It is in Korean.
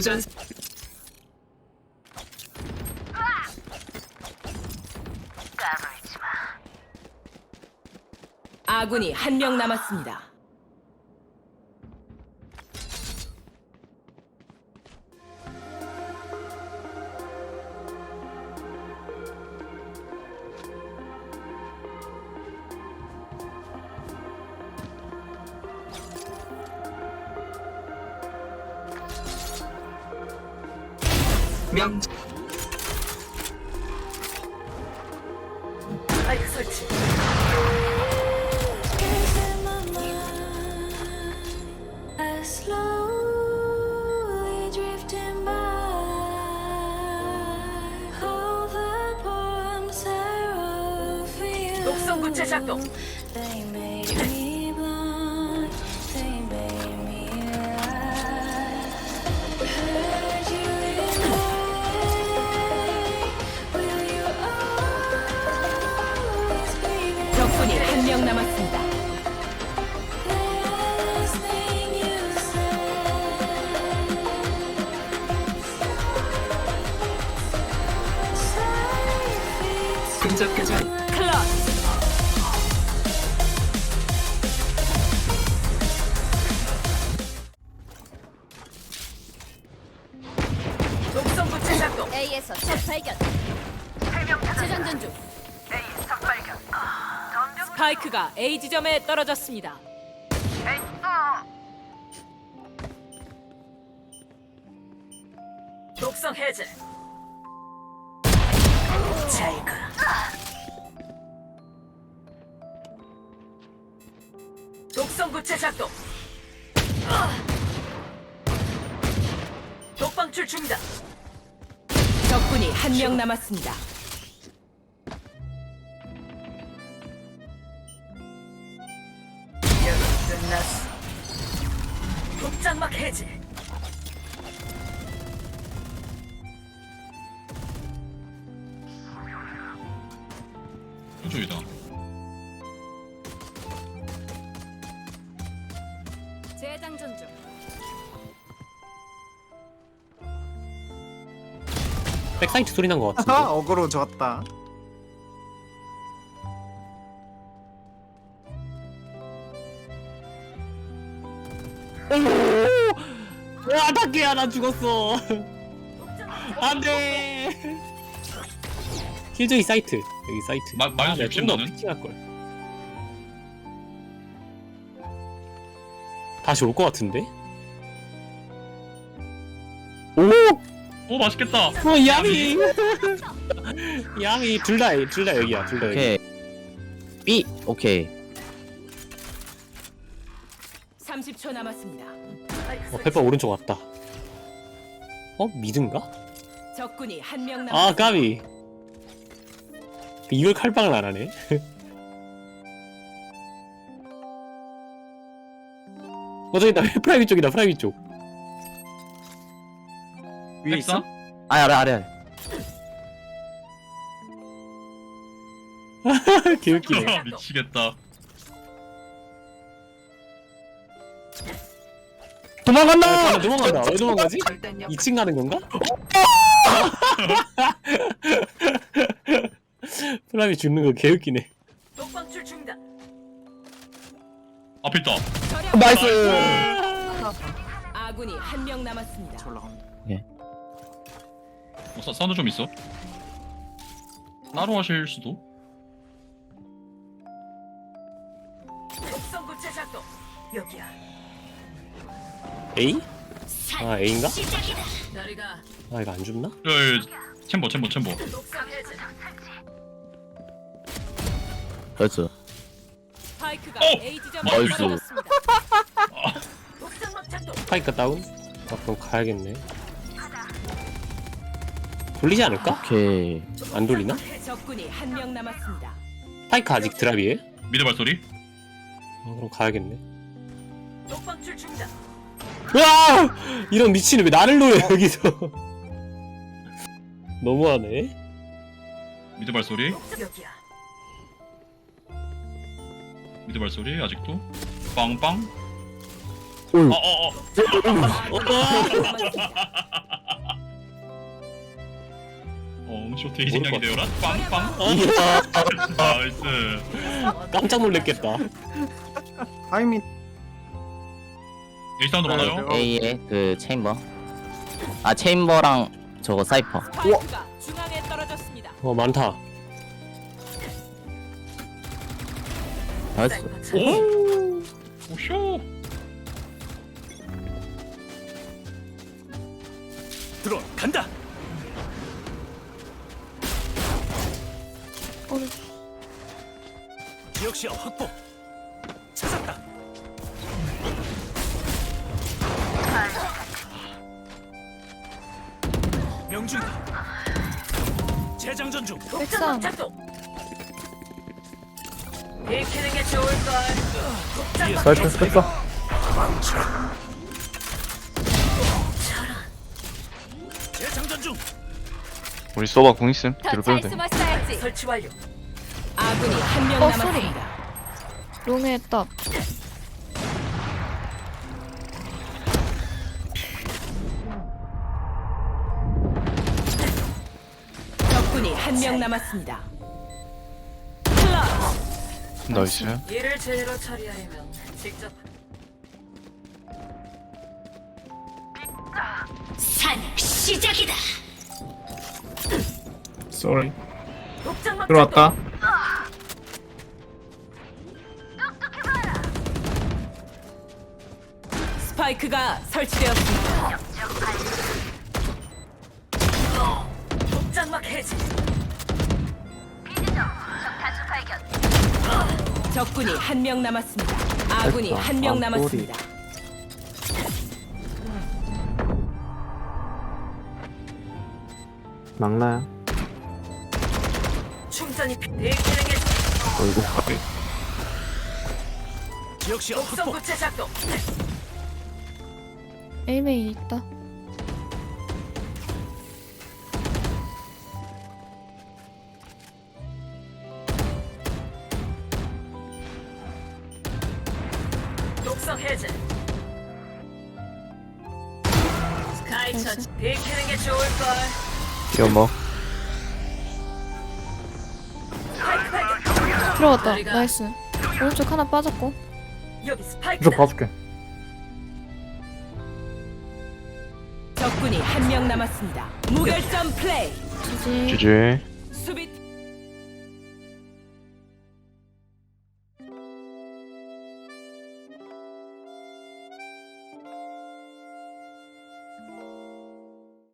교전 아군이 한 명 남았습니다. 명 마이크 설치. I slowly drifting by all the poems I wrote for you. 독성 구체 작동. They made me 명 남았습니다. 스파이크가 A 지점에 떨어졌습니다. 독성 해제. 자이가. 독성 구체 작동. 독방출 중단. 적군이 한 명 남았습니다. 끝났어. 독장막 해제. 호주이다. 재장전 중. 백사이트 소리 난 것 같은데. 아 어그로 좋았다. 와, 닭개야, 나 죽었어. 안 돼. 킬조이 사이트. 여기 사이트. 마- 마이너스 아, 60 좀더 나는? 피팅할 걸. 다시 올 것 같은데? 오! 오 맛있겠다. 어, 야미! 야미, 둘 다, 둘 다 여기야, 둘 다 여기. 오케이 B 오케이 30초 남았습니다. 어, 페퍼 오른쪽 왔다. 어? 미든가? 적군이 한명 아, 남았습니다. 까비. 이걸 칼빵을 안 하네. 어, 저기 있다. 프라이빗 쪽이다, 프라이빗 쪽. 위에 있어? 아 아래 아래 아래 개웃기네. 미치겠다. 도망간다! 아, 도망간다. 왜 도망가지? 절단력 2층 가는 건가? 프라이빗 죽는 거 개웃기네. 독방출 중단. 앞에 있다. 나이스 아군이 한 명 남았습니다. 올라간다. 어, 사, 사운드 좀 있어. 따로 하실 수도. 독성 구체 작동. 여기야. A? 아, A인가? 아, 이거 안 죽나? 야, 챔버 챔버 챔버. 나이스 스파이크가 어! A 지점에 나이스. 떨어졌습니다. 스파이크 다운? 아, 그럼 가야겠네. 돌리지 않을까? 오케이 안 돌리나? 적군이 한 명 남았습니다. 스파이크 아직 드랍이에요? 미드 발소리. 아, 그럼 가야겠네. 와! 이런 미친을 왜 나를 노려 여기서? 너무하네. 미드 발소리. 미드 발소리 아직도. 빵빵. 오. 어어어 어 쇼트 희생양이 모를 되어라 빵빵 이야, 나이스 깜짝 놀랐겠다. 타이밍 사운드 네, 많아요 네. A에 그 체인버. 아 체인버랑 저거 사이퍼. 스파이크가 중앙에 떨어졌습니다. 어 많다. 나이스. 오 오쇼 들어간다. 지역 시야 확보. 중이다. 재장전 중. 백삼. 익히는 게 좋을 걸. 사이트 뺐어. 재장전 중. 우리 서버 공 있음 더 뒤로 잘 빼도 돼. 설치 완료. 아군이 한 명 어, 남았습니다. 롱에 딱. 한 명 남았습니다. 나이스 일을 제대로 처리하려면 직접 산 시작이다. 쏘리 독장막 들어왔다 스파이크가 설치되었습니다. 적군이 한 명 남았습니다. 아군이 한 명 아, 남았습니다. 막나야 충전이 피- 내기는 게 지역 시야 독성. 구체 작동. 에이메이 있다. 내기는 게 좋을 걸. 뛰어먹 들어갔다. 나이스. 오른쪽 하나 빠졌고. 여기 스파이크. 봐줄게 적군이 한 명 남았습니다. 무결점 플레이. 지지. GG